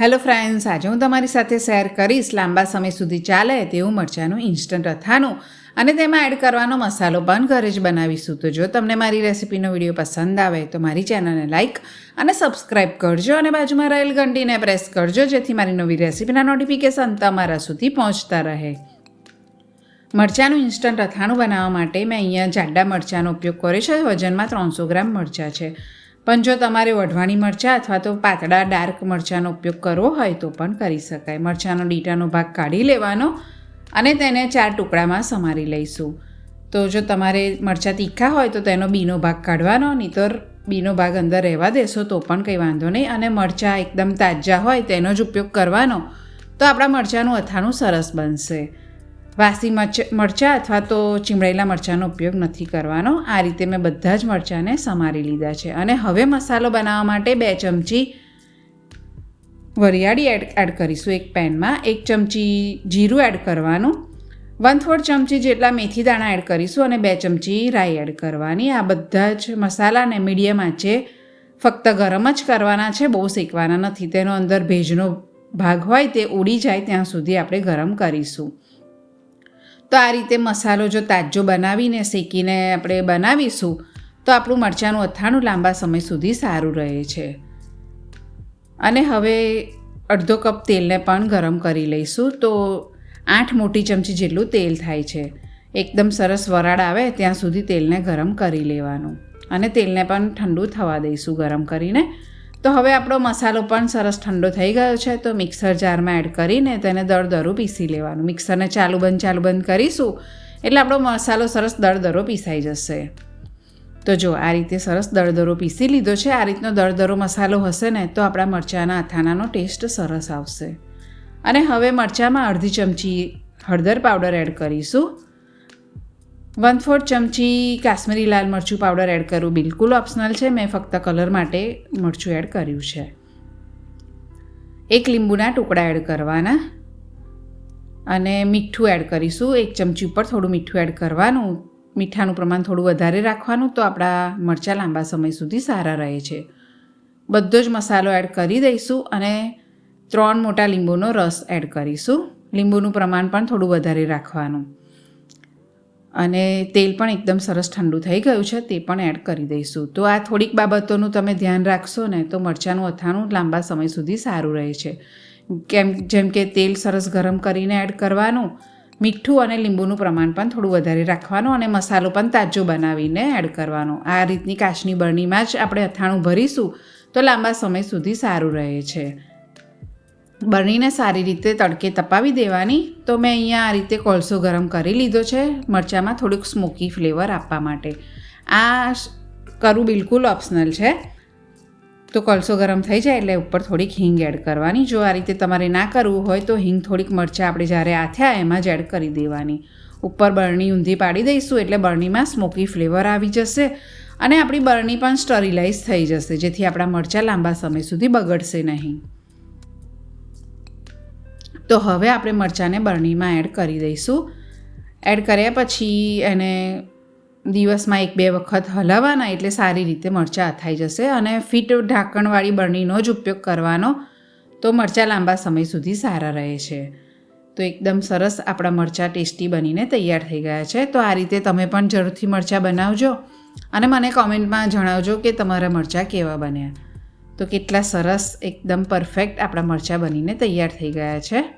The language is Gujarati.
હેલો ફ્રેન્ડ્સ, આજે હું તમારી સાથે શેર કરીશ લાંબા સમય સુધી ચાલે તેવું મરચાંનું ઇન્સ્ટન્ટ અથાણું અને તેમાં એડ કરવાનો મસાલો પણ ઘરે જ બનાવીશું. તો જો તમને મારી રેસિપીનો વીડિયો પસંદ આવે તો મારી ચેનલને લાઇક અને સબસ્ક્રાઇબ કરજો અને બાજુમાં રહેલ ઘંટીને પ્રેસ કરજો જેથી મારી નવી રેસિપીના નોટિફિકેશન તમારા સુધી પહોંચતા રહે. મરચાંનું ઇન્સ્ટન્ટ અથાણું બનાવવા માટે મેં અહીંયા જાડા મરચાંનો ઉપયોગ કર્યો છે. વજનમાં ત્રણસો ગ્રામ મરચાં છે. પણ જો તમારે વઢવાણી મરચાં અથવા તો પાતળા ડાર્ક મરચાંનો ઉપયોગ કરવો હોય તો પણ કરી શકાય. મરચાંનો ડીટાનો ભાગ કાઢી લેવાનો અને તેને ચાર ટુકડામાં સમારી લઈશું. તો જો તમારે મરચાં તીખા હોય તો તેનો બીનો ભાગ કાઢવાનો, નહીંતર બીનો ભાગ અંદર રહેવા દેશો તો પણ કંઈ વાંધો નહીં. અને મરચાં એકદમ તાજા હોય તેનો જ ઉપયોગ કરવાનો. તો આપણા મરચાંનું અથાણું સરસ બનશે. વાસી મરચ અથવા તો ચીમળેલા મરચાંનો ઉપયોગ નથી કરવાનો. આ રીતે મેં બધા જ મરચાંને સમારી લીધા છે. અને હવે મસાલો બનાવવા માટે બે ચમચી વરિયાળી એડ એડ કરીશું એક પેનમાં. એક ચમચી જીરું એડ કરવાનું. વન ફોર્થ ચમચી જેટલા મેથી દાણા એડ કરીશું અને બે ચમચી રાઈ એડ કરવાની. આ બધા જ મસાલાને મીડિયમ આંચે ફક્ત ગરમ જ કરવાના છે. બહુ શેકવાના નથી. તેનો અંદર ભેજનો ભાગ હોય તે ઉડી જાય ત્યાં સુધી આપણે ગરમ કરીશું. તો આ રીતે મસાલો જો તાજો બનાવીને શેકીને આપણે બનાવીશું, તો આપણું મરચાંનું અથાણું લાંબા સમય સુધી સારું રહે છે. અને હવે અડધો કપ તેલને પણ ગરમ કરી લઈશું. તો આઠ મોટી ચમચી જેટલું તેલ થાય છે. એકદમ સરસ વરાળ આવે ત્યાં સુધી તેલને ગરમ કરી લેવાનું. અને તેલને પણ ઠંડુ થવા દઈશું ગરમ કરીને. તો હવે આપણો મસાલો પણ સરસ ઠંડો થઈ ગયો છે, તો મિક્સર જારમાં એડ કરીને તેને દરદરું પીસી લેવાનું. મિક્સરને ચાલુ બંધ ચાલુ બંધ કરીશું, એટલે આપણો મસાલો સરસ દરદરો પીસાઈ જશે. તો જો આ રીતે સરસ દળદરો પીસી લીધો છે, આ રીતનો દળદરો મસાલો હશે ને, તો આપણા મરચાંના અથાણાનો ટેસ્ટ સરસ આવશે. અને હવે મરચાંમાં અડધી ચમચી હળદર પાવડર એડ કરીશું. વન ફોર્થ ચમચી કાશ્મીરી લાલ મરચું પાવડર એડ કરવું બિલકુલ ઓપ્શનલ છે. મેં ફક્ત કલર માટે મરચું એડ કર્યું છે. એક લીંબુના ટુકડા એડ કરવાના. અને મીઠું એડ કરીશું. એક ચમચી ઉપર થોડું મીઠું એડ કરવાનું. મીઠાનું પ્રમાણ થોડું વધારે રાખવાનું તો આપણા મરચાં લાંબા સમય સુધી સારા રહે છે. બધો જ મસાલો એડ કરી દઈશું અને ત્રણ મોટા લીંબુનો રસ એડ કરીશું. લીંબુનું પ્રમાણ પણ થોડું વધારે રાખવાનું. અને તેલ પણ એકદમ સરસ ઠંડુ થઈ ગયું છે, તે પણ એડ કરી દઈશું. તો આ થોડીક બાબતોનું તમે ધ્યાન રાખશો ને તો મરચાંનું અથાણું લાંબા સમય સુધી સારું રહે છે. કેમ, જેમ કે તેલ સરસ ગરમ કરીને એડ કરવાનું, મીઠું અને લીંબુનું પ્રમાણ પણ થોડું વધારે રાખવાનું અને મસાલો પણ તાજો બનાવીને એડ કરવાનો. આ રીતની કાચની બરણીમાં જ આપણે અથાણું ભરીશું તો લાંબા સમય સુધી સારું રહે છે. બરણીને સારી રીતે તડકે તપાવી દેવાની. તો મેં અહીંયા આ રીતે કોલસો ગરમ કરી લીધો છે, મરચાંમાં થોડુંક સ્મોકી ફ્લેવર આપવા માટે. આ કરવું બિલકુલ ઓપ્શનલ છે. તો કોલસો ગરમ થઈ જાય એટલે ઉપર થોડીક હિંગ એડ કરવાની. જો આ રીતે તમારે ના કરવું હોય તો હિંગ થોડીક મરચાં આપણે જ્યારે આથ્યા એમાં જ એડ કરી દેવાની. ઉપર બરણી ઊંધી પાડી દઈશું એટલે બરણીમાં સ્મોકી ફ્લેવર આવી જશે અને આપણી બરણી પણ સ્ટરીલાઇઝ થઈ જશે, જેથી આપણા મરચાં લાંબા સમય સુધી બગડશે નહીં. તો હવે આપણે મરચાંને બરણીમાં એડ કરી દઈશું. એડ કર્યા પછી એને દિવસમાં એક બે વખત હલાવવાના એટલે સારી રીતે મરચાં અથાઈ જશે અને ફિટ ઢાંકણવાળી બરણીનો જ ઉપયોગ કરવાનો. તો મરચાં લાંબા સમય સુધી સારા રહે છે. તો એકદમ સરસ આપણા મરચાં ટેસ્ટી બનીને તૈયાર થઈ ગયા છે. તો આ રીતે તમે પણ જરૂરથી મરચાં બનાવજો અને મને કોમેન્ટમાં જણાવજો કે તમારા મરચાં કેવા બન્યા. તો કેટલા સરસ, એકદમ પરફેક્ટ આપણા મરચાં બનીને તૈયાર થઈ ગયા છે.